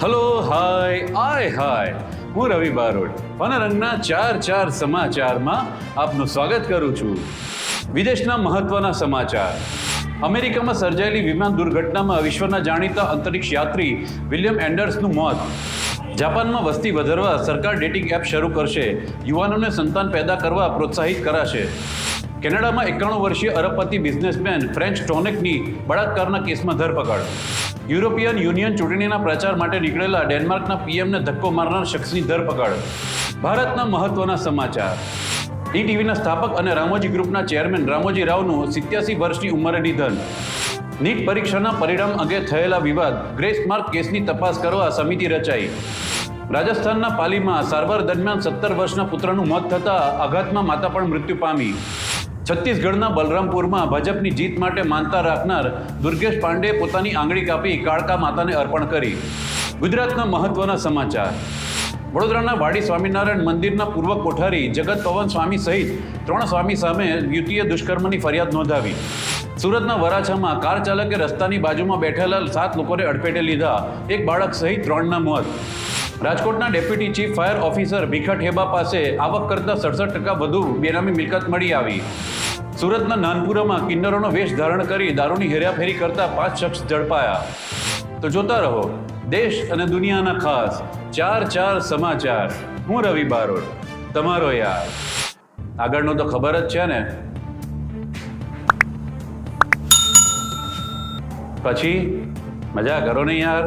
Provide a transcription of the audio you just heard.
Hello hi આય હાય હું રવિ બારોટ, પનરંગના ચાર ચાર સમાચારમાં આપનું સ્વાગત કરું છું. વિદેશના મહત્વના સમાચાર. અમેરિકામાં સર્જાયેલી વિમાન દુર્ઘટનામાં વિશ્વના જાણીતા અંતરિક્ષ યાત્રી વિલિયમ એન્ડર્સનું મોત. જાપાનમાં વસ્તી વધારવા સરકાર ડેટિંગ એપ શરૂ કરશે. યુવાનોને સંતાન પેદા કરવા પ્રોત્સાહિત કરાશે. કેનેડામાં એકાણું વર્ષીય અરબપતિ બિઝનેસમેન ફ્રેન્ચ ટોનેકની બળાત્કારના કેસમાં ધરપકડ. યુરોપિયન યુનિયન ચૂંટણીના પ્રચાર માટે નીકળેલા ડેનમાર્કના પીએમને ધક્કો મારનાર શખ્સની ધરપકડ. ભારતના મહત્વના સમાચાર. ઈ ટીવીના સ્થાપક અને રામોજી ગ્રુપના ચેરમેન રામોજી રાવનું સિત્યાસી વર્ષની ઉંમરે નિધન. નીટ પરીક્ષાના પરિણામ અંગે થયેલા વિવાદ, ગ્રેસ માર્ક કેસની તપાસ કરવા સમિતિ રચાઈ. રાજસ્થાનના પાલીમાં સારવાર દરમિયાન સત્તર વર્ષના પુત્રનું મોત થતાં આઘાતમાં માતા પણ મૃત્યુ પામી. છત્તીસગઢના બલરામપુરમાં ભાજપની જીત માટે માનતા રાખનાર દુર્ગેશ પાંડે પોતાની આંગળી કાપી કાળકા માતાને અર્પણ કરી. ગુજરાતના મહત્વના સમાચાર. વડોદરાના વાડી સ્વામિનારાયણ મંદિરના પૂર્વ કોઠારી જગત પવન સ્વામી સહિત ત્રણ સ્વામી સામે યુવતીએ દુષ્કર્મની ફરિયાદ નોંધાવી. સુરતના વરાછામાં કાર ચાલકે રસ્તાની બાજુમાં બેઠેલા સાત લોકોને અડફેટે લીધા. એક બાળક સહિત ત્રણના મોત. રાજકોટના deputy chief fire officer Bhikha Theba પાસે આવક કરતાં સડસઠ ટકા વધુ બેનામી મિલકત મળી આવી. સુરતના નાનપુરામાં કિન્નરોનો વેશ ધારણ કરી દારૂની હેરાફેરી કરતા પાંચ શખ્સ ઝડપાયા. તો જોતા રહો, દેશ અને દુનિયાના ખાસ ચાર ચાર સમાચાર. હું રવિ બારોટ. તમારો યાર. આગળનું તો ખબર જ છે ને. પછી મજા કરો ને યાર.